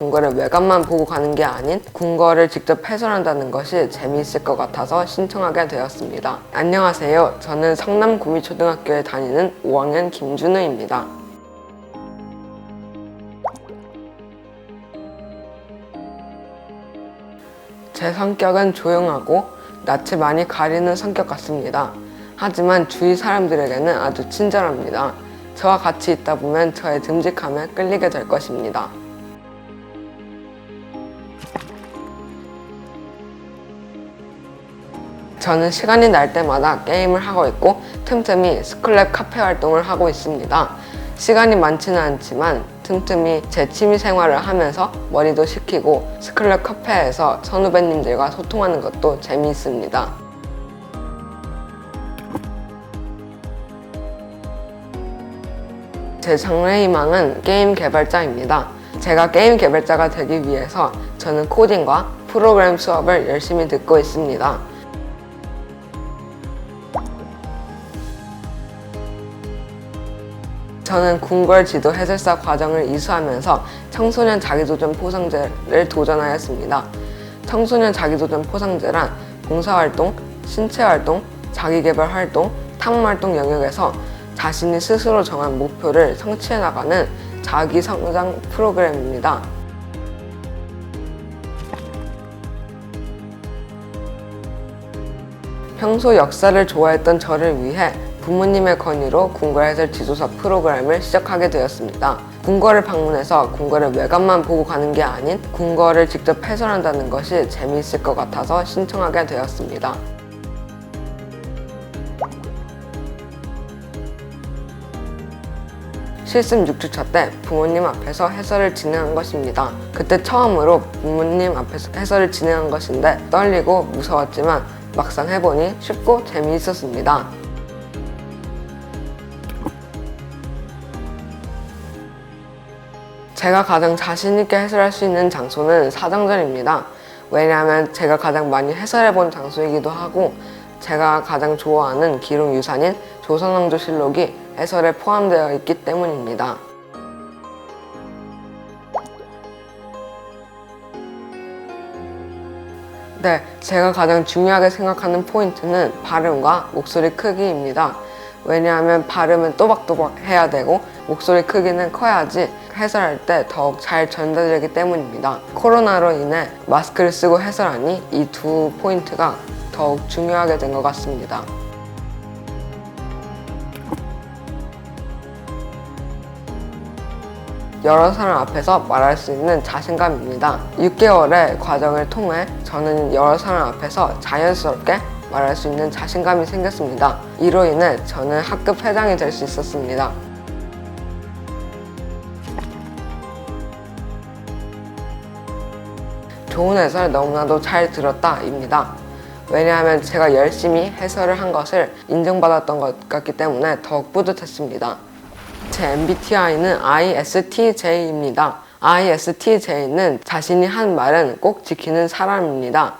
궁궐의 외관만 보고 가는 게 아닌 궁궐을 직접 해설한다는 것이 재미있을 것 같아서 신청하게 되었습니다. 안녕하세요. 저는 성남 구미초등학교에 다니는 5학년 김준우입니다. 제 성격은 조용하고 낯을 많이 가리는 성격 같습니다. 하지만 주위 사람들에게는 아주 친절합니다. 저와 같이 있다 보면 저의 듬직함에 끌리게 될 것입니다. 저는 시간이 날 때마다 게임을 하고 있고 틈틈이 스클랩 카페 활동을 하고 있습니다. 시간이 많지는 않지만 틈틈이 제 취미 생활을 하면서 머리도 식히고 스클랩 카페에서 선후배님들과 소통하는 것도 재미있습니다. 제 장래 희망은 게임 개발자입니다. 제가 게임 개발자가 되기 위해서 저는 코딩과 프로그램 수업을 열심히 듣고 있습니다. 저는 궁궐 지도 해설사 과정을 이수하면서 청소년 자기도전 포상제를 도전하였습니다. 청소년 자기도전 포상제란 봉사활동, 신체활동, 자기개발 활동, 탐험활동 영역에서 자신이 스스로 정한 목표를 성취해 나가는 자기 성장 프로그램입니다. 평소 역사를 좋아했던 저를 위해 부모님의 건의로 궁궐 해설 지도사 프로그램을 시작하게 되었습니다. 궁궐을 방문해서 궁궐의 외관만 보고 가는 게 아닌 궁궐을 직접 해설한다는 것이 재미있을 것 같아서 신청하게 되었습니다. 실습 6주차 때 부모님 앞에서 해설을 진행한 것입니다. 그때 처음으로 부모님 앞에서 해설을 진행한 것인데 떨리고 무서웠지만 막상 해보니 쉽고 재미있었습니다. 제가 가장 자신있게 해설할 수 있는 장소는 사정전입니다. 왜냐하면 제가 가장 많이 해설해본 장소이기도 하고 제가 가장 좋아하는 기록 유산인 조선왕조실록이 해설에 포함되어 있기 때문입니다. 네, 제가 가장 중요하게 생각하는 포인트는 발음과 목소리 크기입니다. 왜냐하면 발음은 또박또박 해야 되고 목소리 크기는 커야지 해설할 때 더욱 잘 전달되기 때문입니다. 코로나로 인해 마스크를 쓰고 해설하니 이 두 포인트가 더욱 중요하게 된 것 같습니다. 여러 사람 앞에서 말할 수 있는 자신감입니다. 6개월의 과정을 통해 저는 여러 사람 앞에서 자연스럽게 말할 수 있는 자신감이 생겼습니다. 이로 인해 저는 학급 회장이 될 수 있었습니다. 좋은 해설 너무나도 잘 들었다입니다. 왜냐하면 제가 열심히 해설을 한 것을 인정받았던 것 같기 때문에 더욱 뿌듯했습니다. 제 MBTI는 ISTJ입니다. ISTJ는 자신이 한 말은 꼭 지키는 사람입니다.